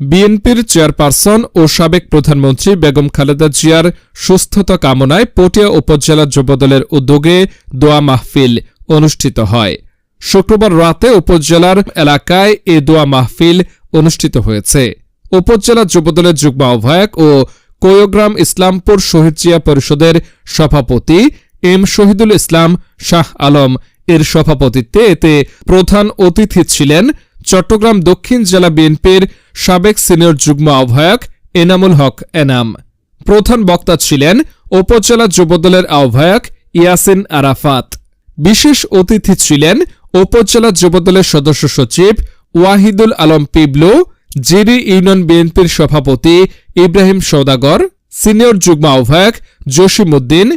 বিএনপির চেয়ারপারসন ও সাবেক প্রধানমন্ত্রী বেগম খালেদা জিয়ার সুস্থতা কামনায় পটিয়া উপজেলা যুবদলের উদ্যোগে দোয়া মাহফিল অনুষ্ঠিত হয়। শুক্রবার রাতে উপজেলার এলাকায় এ দোয়া মাহফিল অনুষ্ঠিত হয়েছে। উপজেলা যুবদলের যুগ্ম আহ্বায়ক ও কোয়োগ্রাম ইসলামপুর শহীদ জিয়া পরিষদের সভাপতি এম শহীদুল ইসলাম শাহ আলম এর সভাপতিত্বে এতে প্রধান অতিথি ছিলেন চট্টগ্রাম দক্ষিণ জেলা বিএনপির সাবেক সিনিয়র যুগ্ম আহ্বায়ক এনামুল হক এনাম। প্রধান বক্তা ছিলেন উপজেলা যুবদলের আহ্বায়ক ইয়াসিন আরাফাত। বিশেষ অতিথি ছিলেন উপজেলা যুবদলের সদস্য সচিব ওয়াহিদুল আলম পিবলু জিরি ইউনিয়ন বিএনপির সভাপতি ইব্রাহিম সৌদাগর, সিনিয়র যুগ্ম আহ্বায়ক জসিম উদ্দিন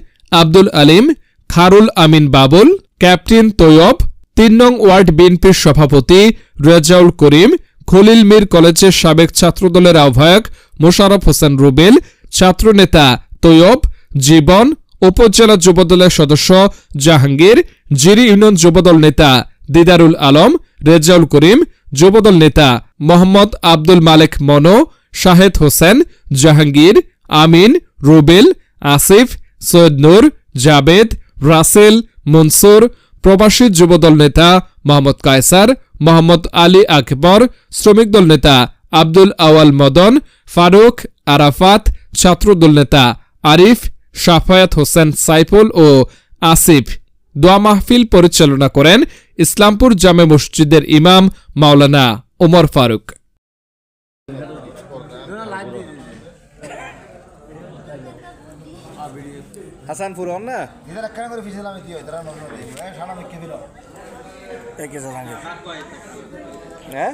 আব্দুল আলিম, খারুল আমিন বাবুল, ক্যাপ্টেন তৈয়ব তিন নং ওয়ার্ড বিএনপির সভাপতি রেজাউল করিম, খলিল মির কলেজের সাবেক ছাত্রদলের আহ্বায়ক মোশারফ হোসেন রুবেল, ছাত্রনেতা তৈয়ব, জীবন, উপজেলা যুবদলের সদস্য জাহাঙ্গীর, জিরি ইউনিয়ন যুবদল নেতা দিদারুল আলম, রেজাউল করিম, যুবদল নেতা মোহাম্মদ আব্দুল মালেক মনো, শাহেদ হোসেন, জাহাঙ্গীর, আমিন, রুবেল, আসিফ, সৈয়দ নূর, জাবেদ, রাসেল, মনসুর প্রবাসী যুবদল নেতা মোহাম্মদ কায়সার, মোহাম্মদ আলী আকবর, শ্রমিক দল নেতা আব্দুল আওয়াল মদন, ফারুক আরাফাত, ছাত্রদল নেতা আরিফ সাফায়াত হোসেন সাইফুল ও আসিফ। দোয়া মাহফিল পরিচালনা করেন ইসলামপুর জামে মসজিদের ইমাম মাওলানা ওমর ফারুক। হাসান ফুরন না? এদের একখানা করে ফিসেলাম কি হয়? তারা নগ্ন দেখবে সালাম মিক্কে দিল হ্যাঁ?